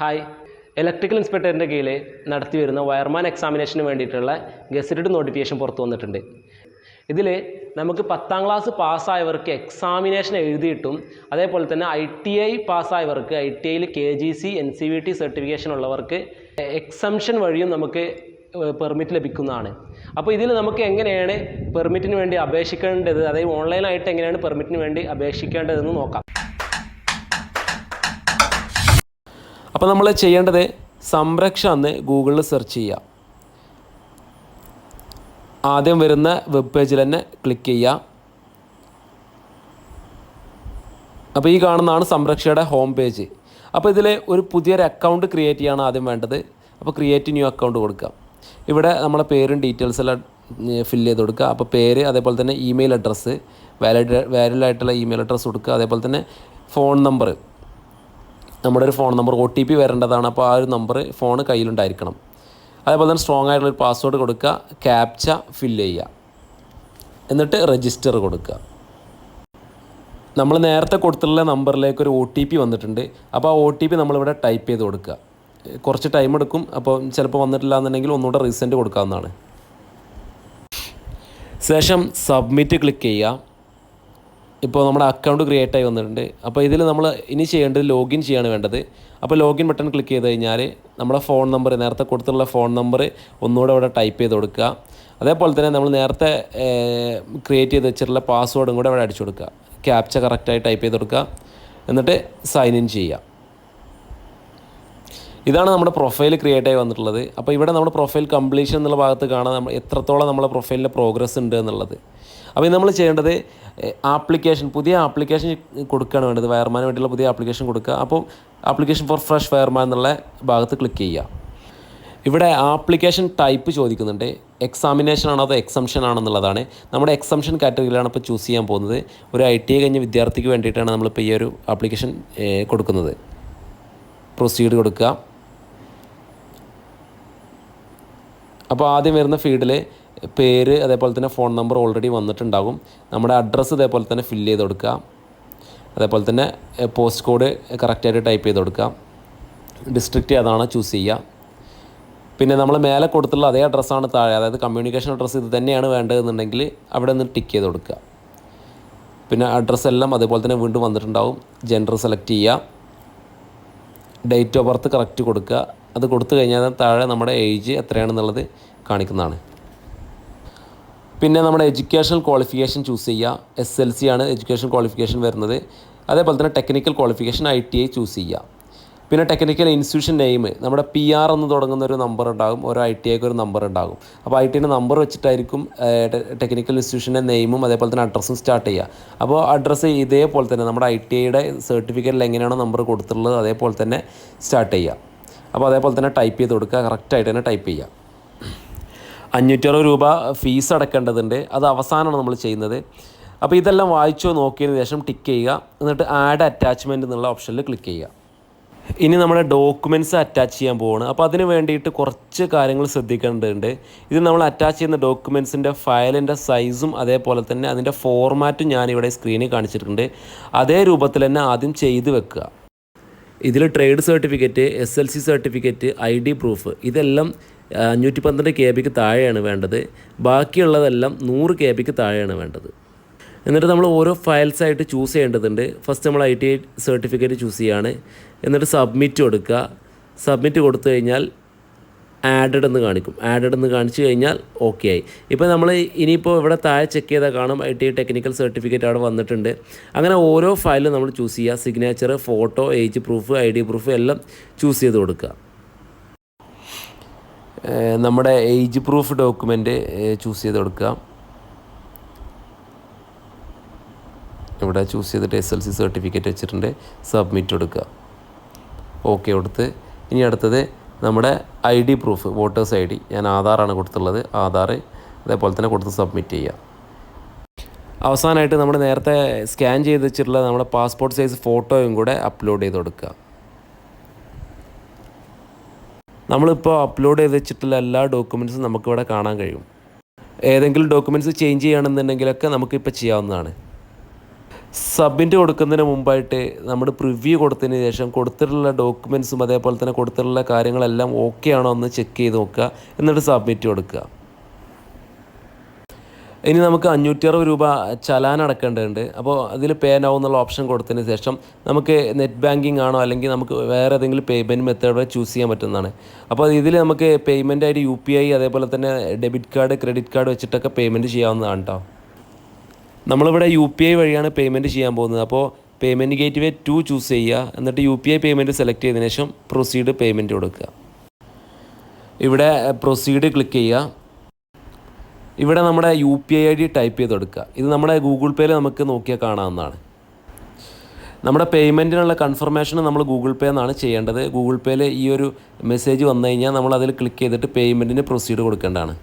Hi electrical ഇൻസ്പെക്ടറിന്റെ കീഴിൽ നടത്തി വരുന്ന വയർമാൻ എക്സാമിനേഷന് വേണ്ടിയിട്ടുള്ള ഗസറ്റഡ് നോട്ടിഫിക്കേഷൻ പുറത്തു വന്നിട്ടുണ്ട്. ഇതിൽ നമുക്ക് പത്താം ക്ലാസ് പാസ്സായവർക്ക് എക്സാമിനേഷൻ എഴുതിയിട്ടും അതേപോലെ തന്നെ ഐ ടി ഐ പാസ്സായവർക്ക് ഐ ടി ഐയിൽ K G C N C V T certification ഉള്ളവർക്ക് എക്സംഷൻ വഴിയും നമുക്ക് പെർമിറ്റ് ലഭിക്കുന്നതാണ്. അപ്പോൾ ഇതിൽ നമുക്ക് എങ്ങനെയാണ് പെർമിറ്റിന് വേണ്ടി അപേക്ഷിക്കേണ്ടത്? അതായത് ഓൺലൈനായിട്ട് എങ്ങനെയാണ് പെർമിറ്റിന് വേണ്ടി അപേക്ഷിക്കേണ്ടതെന്ന് നോക്കാം. അപ്പോൾ നമ്മൾ ചെയ്യേണ്ടത് സംരക്ഷ എന്ന് ഗൂഗിളിൽ സെർച്ച് ചെയ്യുക ആദ്യം വരുന്ന വെബ് പേജിൽ തന്നെ ക്ലിക്ക് ചെയ്യുക അപ്പോൾ ഈ കാണുന്നതാണ് സംരക്ഷയുടെ ഹോം പേജ് അപ്പോൾ ഇതിൽ ഒരു പുതിയൊരു അക്കൗണ്ട് ക്രിയേറ്റ് ചെയ്യാണ് ആദ്യം വേണ്ടത്. അപ്പോൾ ക്രിയേറ്റ് ന്യൂ അക്കൗണ്ട് കൊടുക്കുക ഇവിടെ നമ്മളെ പേരും ഡീറ്റെയിൽസ് എല്ലാം ഫില്ല് ചെയ്ത് കൊടുക്കുക അപ്പോൾ പേര് അതേപോലെ തന്നെ ഇമെയിൽ അഡ്രസ്സ് വാലിഡ് വാലിഡ് ആയിട്ടുള്ള ഇമെയിൽ അഡ്രസ്സ് കൊടുക്കുക അതേപോലെ തന്നെ ഫോൺ നമ്പർ നമ്മുടെ ഒരു phone number O T P വരേണ്ടതാണ്. അപ്പോൾ ആ ഒരു നമ്പർ ഫോൺ കയ്യിലുണ്ടായിരിക്കണം. അതേപോലെ തന്നെ സ്ട്രോങ് ആയിട്ടുള്ള ഒരു പാസ്വേഡ് കൊടുക്കുക. ക്യാപ്ച ഫില്ല് ചെയ്യുക. എന്നിട്ട് രജിസ്റ്റർ കൊടുക്കുക. നമ്മൾ നേരത്തെ കൊടുത്തിട്ടുള്ള നമ്പറിലേക്ക് ഒരു ഒ ടി പി വന്നിട്ടുണ്ട്. അപ്പോൾ ആ ഒ ടി പി നമ്മളിവിടെ ടൈപ്പ് ചെയ്ത് കൊടുക്കുക. കുറച്ച് ടൈം എടുക്കും. അപ്പോൾ ചിലപ്പോൾ വന്നിട്ടില്ല എന്നുണ്ടെങ്കിൽ ഒന്നുകൂടെ റീസെന്റ് കൊടുക്കാവുന്നതാണ്. ശേഷം സബ്മിറ്റ് ക്ലിക്ക് ചെയ്യുക. ഇപ്പോൾ നമ്മുടെ അക്കൗണ്ട് ക്രിയേറ്റ് ആയി വന്നിട്ടുണ്ട്. അപ്പോൾ ഇതിൽ നമ്മൾ ഇനി ചെയ്യേണ്ടത് ലോഗിൻ ചെയ്യാണ് വേണ്ടത്. അപ്പോൾ ലോഗിൻ ബട്ടൺ ക്ലിക്ക് ചെയ്ത് കഴിഞ്ഞാൽ നമ്മുടെ ഫോൺ നമ്പർ നേരത്തെ കൊടുത്തുള്ള ഫോൺ നമ്പർ ഒന്നുകൂടെ അവിടെ ടൈപ്പ് ചെയ്ത് കൊടുക്കുക. അതേപോലെ തന്നെ നമ്മൾ നേരത്തെ ക്രിയേറ്റ് ചെയ്ത് വെച്ചിട്ടുള്ള പാസ്വേഡും കൂടെ അവിടെ അടിച്ചു കൊടുക്കുക. ക്യാപ്ച കറക്റ്റായി ടൈപ്പ് ചെയ്ത് കൊടുക്കുക. എന്നിട്ട് സൈൻ ഇൻ ചെയ്യുക. ഇതാണ് നമ്മുടെ പ്രൊഫൈൽ ക്രിയേറ്റ് ആയി വന്നിട്ടുള്ളത്. അപ്പോൾ ഇവിടെ നമ്മുടെ പ്രൊഫൈൽ കംപ്ലീഷൻ എന്നുള്ള ഭാഗത്ത് കാണാൻ നമ്മൾ എത്രത്തോളം നമ്മുടെ പ്രൊഫൈലിന്റെ പ്രോഗ്രസ് ഉണ്ട് എന്നുള്ളത്. അപ്പോൾ നമ്മൾ ചെയ്യേണ്ടത് ആപ്ലിക്കേഷൻ പുതിയ ആപ്ലിക്കേഷൻ കൊടുക്കുകയാണ് വേണ്ടത്. വയർമാന് വേണ്ടിയുള്ള പുതിയ ആപ്ലിക്കേഷൻ കൊടുക്കുക. അപ്പോൾ ആപ്ലിക്കേഷൻ ഫോർ ഫ്രഷ് വയർമാൻ എന്നുള്ള ഭാഗത്ത് ക്ലിക്ക് ചെയ്യുക. ഇവിടെ ആപ്ലിക്കേഷൻ ടൈപ്പ് ചോദിക്കുന്നുണ്ട്. എക്സാമിനേഷൻ ആണോ അതോ എക്സംഷൻ ആണോ എന്നുള്ളതാണ്. നമ്മുടെ എക്സംഷൻ കാറ്റഗറിയിലാണ് ഇപ്പോൾ ചൂസ് ചെയ്യാൻ പോകുന്നത്. ഒരു ഐ ടി ഐ കഴിഞ്ഞ വിദ്യാർത്ഥിക്ക് വേണ്ടിയിട്ടാണ് നമ്മളിപ്പോൾ ഈ ഒരു ആപ്ലിക്കേഷൻ കൊടുക്കുന്നത്. പ്രൊസീഡ് കൊടുക്കുക. അപ്പോൾ ആദ്യം വരുന്ന ഫീൽഡിൽ പേര് അതേപോലെ തന്നെ ഫോൺ നമ്പർ ഓൾറെഡി വന്നിട്ടുണ്ടാകും. നമ്മുടെ അഡ്രസ്സ് ഇതേപോലെ തന്നെ ഫില്ല് ചെയ്ത് കൊടുക്കുക അതേപോലെ തന്നെ പോസ്റ്റ് കോഡ് കറക്റ്റായിട്ട് ടൈപ്പ് ചെയ്ത് കൊടുക്കുക ഡിസ്ട്രിക്റ്റ് അതാണ് ചൂസ് ചെയ്യുക. പിന്നെ നമ്മൾ മേലെ കൊടുത്തുള്ള അതേ അഡ്രസ്സാണ് താഴെ അതായത് കമ്മ്യൂണിക്കേഷൻ അഡ്രസ്സ് ഇത് തന്നെയാണ് വേണ്ടതെന്നുണ്ടെങ്കിൽ അവിടെ നിന്ന് ടിക്ക് ചെയ്ത് കൊടുക്കുക. പിന്നെ അഡ്രസ്സ് എല്ലാം അതേപോലെ തന്നെ വീണ്ടും വന്നിട്ടുണ്ടാവും. ജെൻഡർ സെലക്ട് ചെയ്യുക. ഡേറ്റ് ഓഫ് ബർത്ത് കറക്റ്റ് കൊടുക്കുക. അത് കൊടുത്തു കഴിഞ്ഞാൽ താഴെ നമ്മുടെ ഏജ് എത്രയാണെന്നുള്ളത് കാണിക്കുന്നതാണ്. പിന്നെ നമ്മുടെ എഡ്യൂക്കേഷണൽ ക്വാളിഫിക്കേഷൻ ചൂസ് ചെയ്യുക. എസ് എൽ സി ആണ് എഡ്യൂക്കേഷൻ ക്വാളിഫിക്കേഷൻ വരുന്നത്. അതേപോലെ തന്നെ technical qualification I T I choose ചെയ്യുക. പിന്നെ ടെക്നിക്കൽ ഇൻസ്റ്റിറ്റ്യൂഷൻ നെയിം നമ്മുടെ പി ആർ എന്ന് തുടങ്ങുന്ന ഒരു നമ്പർ ഉണ്ടാകും. ഓരോ ഐ ടി ഐക്ക് ഒരു നമ്പർ ഉണ്ടാകും. അപ്പോൾ ഐ ടിന്റെ നമ്പർ വെച്ചിട്ടായിരിക്കും ടെക്നിക്കൽ ഇൻസ്റ്റിറ്റ്യൂഷന്റെ നെയിമും അതേപോലെ തന്നെ അഡ്രസ്സും സ്റ്റാർട്ട് ചെയ്യുക. അപ്പോൾ അഡ്രസ്സ് ഇതേപോലെ തന്നെ നമ്മുടെ ഐ ടി ഐയുടെ സർട്ടിഫിക്കറ്റിൽ എങ്ങനെയാണോ നമ്പർ കൊടുത്തിട്ടുള്ളത് അതേപോലെ തന്നെ സ്റ്റാർട്ട് ചെയ്യുക. അപ്പോൾ അതേപോലെ തന്നെ ടൈപ്പ് ചെയ്ത് കൊടുക്കുക. കറക്റ്റായിട്ട് തന്നെ ടൈപ്പ് ചെയ്യുക. അഞ്ഞൂറ്ററുപത് രൂപ ഫീസ് അടക്കേണ്ടതുണ്ട്. അത് അവസാനമാണ് നമ്മൾ ചെയ്യുന്നത്. അപ്പോൾ ഇതെല്ലാം വായിച്ചു നോക്കിയതിന് ശേഷം ടിക്ക് ചെയ്യുക. എന്നിട്ട് ആഡ് അറ്റാച്ച്മെന്റ് എന്നുള്ള ഓപ്ഷനിൽ ക്ലിക്ക് ചെയ്യുക. ഇനി നമ്മുടെ ഡോക്യുമെന്റ്സ് അറ്റാച്ച് ചെയ്യാൻ പോവാണ്. അപ്പോൾ അതിന് വേണ്ടിയിട്ട് കുറച്ച് കാര്യങ്ങൾ ശ്രദ്ധിക്കേണ്ടതുണ്ട്. ഇത് നമ്മൾ അറ്റാച്ച് ചെയ്യുന്ന ഡോക്യുമെന്റ്സിന്റെ ഫയലിന്റെ സൈസും അതേപോലെ തന്നെ അതിന്റെ ഫോർമാറ്റും ഞാൻ ഇവിടെ സ്ക്രീനിൽ കാണിച്ചിട്ടുണ്ട്. അതേ രൂപത്തിൽ തന്നെ ആദ്യം ചെയ്ത് വെക്കുക. ഇതിൽ trade certificate S L C certificate I D proof ഇതെല്ലാം അഞ്ഞൂറ്റി പന്ത്രണ്ട് കെ ബിക്ക് താഴെയാണ് വേണ്ടത്. ബാക്കിയുള്ളതെല്ലാം നൂറ് കെ ബിക്ക് താഴെയാണ് വേണ്ടത്. എന്നിട്ട് നമ്മൾ ഓരോ ഫയൽസായിട്ട് ചൂസ് ചെയ്യേണ്ടതുണ്ട്. ഫസ്റ്റ് നമ്മൾ I T I certificate choose ചെയ്യാണ്. എന്നിട്ട് സബ്മിറ്റ് കൊടുക്കുക. സബ്മിറ്റ് കൊടുത്തു കഴിഞ്ഞാൽ ആഡഡ് എന്ന് കാണിക്കും. ആഡഡ് എന്ന് കാണിച്ചു കഴിഞ്ഞാൽ ഓക്കെ ആയി. ഇപ്പോൾ നമ്മൾ ഇനിയിപ്പോൾ ഇവിടെ താഴെ ചെക്ക് ചെയ്താൽ കാണും ഐ ടി ടെക്നിക്കൽ സർട്ടിഫിക്കറ്റ് അവിടെ വന്നിട്ടുണ്ട്. അങ്ങനെ ഓരോ ഫയലും നമ്മൾ ചൂസ് ചെയ്യുക. Signature photo age proof I D proof എല്ലാം ചൂസ് ചെയ്ത് കൊടുക്കുക. നമ്മുടെ ഏജ് പ്രൂഫ് ഡോക്യുമെന്റ് ചൂസ് ചെയ്ത് കൊടുക്കുക. ഇവിടെ ചൂസ് ചെയ്തിട്ട് എസ് എൽ സി സർട്ടിഫിക്കറ്റ് വെച്ചിട്ടുണ്ട്. സബ്മിറ്റ് കൊടുക്കുക. ഓക്കെ കൊടുത്ത്. ഇനി അടുത്തത് നമ്മുടെ I D proof voters I D ഞാൻ ആധാറാണ് കൊടുത്തുള്ളത്. ആധാർ അതേപോലെ തന്നെ കൊടുത്ത് സബ്മിറ്റ് ചെയ്യുക. അവസാനമായിട്ട് നമ്മൾ നേരത്തെ സ്കാൻ ചെയ്ത് വെച്ചിട്ടുള്ള നമ്മുടെ പാസ്പോർട്ട് സൈസ് ഫോട്ടോയും കൂടെ അപ്ലോഡ് ചെയ്ത് കൊടുക്കുക. നമ്മളിപ്പോൾ അപ്ലോഡ് ചെയ്ത് വെച്ചിട്ടുള്ള എല്ലാ ഡോക്യുമെന്റ്സും നമുക്കിവിടെ കാണാൻ കഴിയും. ഏതെങ്കിലും ഡോക്യുമെന്റ്സ് ചേഞ്ച് ചെയ്യണമെന്നുണ്ടെങ്കിലൊക്കെ നമുക്കിപ്പോൾ ചെയ്യാവുന്നതാണ്. സബ്മിറ്റ് കൊടുക്കുന്നതിന് മുമ്പായിട്ട് നമ്മൾ പ്രിവ്യൂ കൊടുത്തതിന് ശേഷം കൊടുത്തിട്ടുള്ള ഡോക്യുമെൻസും അതേപോലെ തന്നെ കൊടുത്തിട്ടുള്ള കാര്യങ്ങളെല്ലാം ഓക്കെ ആണോ എന്ന് ചെക്ക് ചെയ്ത് നോക്കുക. എന്നിട്ട് സബ്മിറ്റ് കൊടുക്കുക. ഇനി നമുക്ക് അഞ്ഞൂറ്റി അറുപത് രൂപ ചലാൻ അടക്കേണ്ടതുണ്ട്. അപ്പോൾ അതിൽ പേ നൗ എന്നുള്ള ഓപ്ഷൻ കൊടുത്തതിന് ശേഷം നമുക്ക് നെറ്റ് ബാങ്കിങ് ആണോ അല്ലെങ്കിൽ നമുക്ക് വേറെ ഏതെങ്കിലും പേയ്മെന്റ് മെത്തേഡ് ചൂസ് ചെയ്യാൻ പറ്റുന്നതാണ്. അപ്പോൾ ഇതിൽ നമുക്ക് പേയ്മെന്റ് ആയിട്ട് യു പി ഐ അതേപോലെ തന്നെ ഡെബിറ്റ് കാർഡ് ക്രെഡിറ്റ് കാർഡ് വെച്ചിട്ടൊക്കെ പേയ്മെന്റ് ചെയ്യാവുന്നതാണ് കേട്ടോ നമ്മളിവിടെ യു പി ഐ വഴിയാണ് പേയ്മെന്റ് ചെയ്യാൻ പോകുന്നത്. അപ്പോൾ payment gateway to choose ചെയ്യുക. എന്നിട്ട് U P I payment select ചെയ്തതിന് ശേഷം പ്രൊസീഡ് പേയ്മെന്റ് കൊടുക്കുക. ഇവിടെ പ്രൊസീഡ് ക്ലിക്ക് ചെയ്യുക. ഇവിടെ നമ്മുടെ U P I I D type ചെയ്ത് കൊടുക്കുക ഇത് നമ്മുടെ ഗൂഗിൾ പേയിൽ നമുക്ക് നോക്കിയാൽ കാണാവുന്നതാണ്. നമ്മുടെ പേയ്മെന്റിനുള്ള കൺഫർമേഷൻ നമ്മൾ ഗൂഗിൾ പേ എന്നാണ് ചെയ്യേണ്ടത്. ഗൂഗിൾ പേയിൽ ഈ ഒരു മെസ്സേജ് വന്നു കഴിഞ്ഞാൽ നമ്മൾ അതിൽ ക്ലിക്ക് ചെയ്തിട്ട് പേയ്മെന്റിന് പ്രൊസീഡ് കൊടുക്കേണ്ടതാണ്.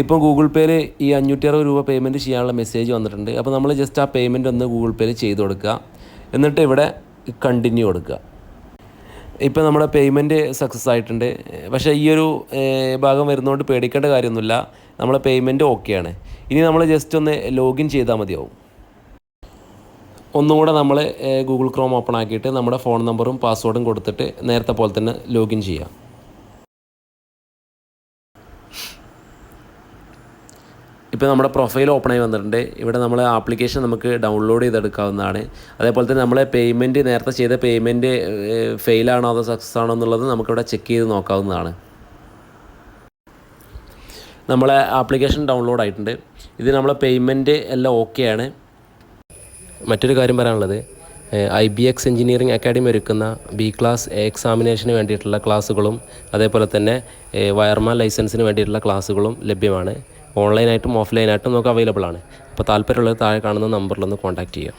ഇപ്പോൾ ഗൂഗിൾ പേയിൽ ഈ അഞ്ഞൂറ്റി അറുപത് രൂപ പേയ്മെന്റ് ചെയ്യാനുള്ള മെസ്സേജ് വന്നിട്ടുണ്ട്. അപ്പോൾ നമ്മൾ ജസ്റ്റ് ആ പേയ്മെന്റ് ഒന്ന് ഗൂഗിൾ പേയിൽ ചെയ്ത് കൊടുക്കുക. എന്നിട്ട് ഇവിടെ കണ്ടിന്യൂ കൊടുക്കുക. ഇപ്പോൾ നമ്മുടെ പേയ്മെന്റ് സക്സസ് ആയിട്ടുണ്ട്. പക്ഷേ ഈ ഒരു ഭാഗം വരുന്നതുകൊണ്ട് പേടിക്കേണ്ട കാര്യമൊന്നുമില്ല. നമ്മളെ പേയ്മെന്റ് ഓക്കെയാണ് ഇനി നമ്മൾ ജസ്റ്റ് ഒന്ന് ലോഗിൻ ചെയ്താൽ മതിയാവും. ഒന്നുകൂടെ നമ്മൾ ഗൂഗിൾ ക്രോം ഓപ്പൺ ആക്കിയിട്ട് നമ്മുടെ ഫോൺ നമ്പറും പാസ്വേഡും കൊടുത്തിട്ട് നേരത്തെ പോലെ തന്നെ ലോഗിൻ ചെയ്യാം. ഇപ്പോൾ നമ്മുടെ പ്രൊഫൈൽ ഓപ്പൺ ആയി വന്നിട്ടുണ്ട്. ഇവിടെ നമ്മൾ ആപ്ലിക്കേഷൻ നമുക്ക് ഡൗൺലോഡ് ചെയ്തെടുക്കാവുന്നതാണ്. അതേപോലെ തന്നെ നമ്മളെ പേയ്മെന്റ് നേരത്തെ ചെയ്ത പേയ്മെന്റ് ഫെയിലാണോ അതോ സക്സസ് ആണോ എന്നുള്ളത് നമുക്കിവിടെ ചെക്ക് ചെയ്ത് നോക്കാവുന്നതാണ്. നമ്മളെ ആപ്ലിക്കേഷൻ ഡൗൺലോഡ് ആയിട്ടുണ്ട്. ഇത് നമ്മളെ പേയ്മെന്റ് എല്ലാം ഓക്കെയാണ് മറ്റൊരു കാര്യം പറയാനുള്ളത്. I B X engineering academy ഒരുക്കുന്ന ബി ക്ലാസ് എക്സാമിനേഷന് വേണ്ടിയിട്ടുള്ള ക്ലാസ്സുകളും അതേപോലെ തന്നെ വയർമാൻ ലൈസൻസിന് വേണ്ടിയിട്ടുള്ള ക്ലാസ്സുകളും ലഭ്യമാണ്. ഓൺലൈനായിട്ടും ഓഫ്ലൈനായിട്ടും നമുക്ക് അവൈലബിൾ ആണ് അപ്പോൾ താല്പര്യമുള്ളത് താഴെ കാണുന്ന നമ്പറിലൊന്ന് കോൺടാക്റ്റ് ചെയ്യുക.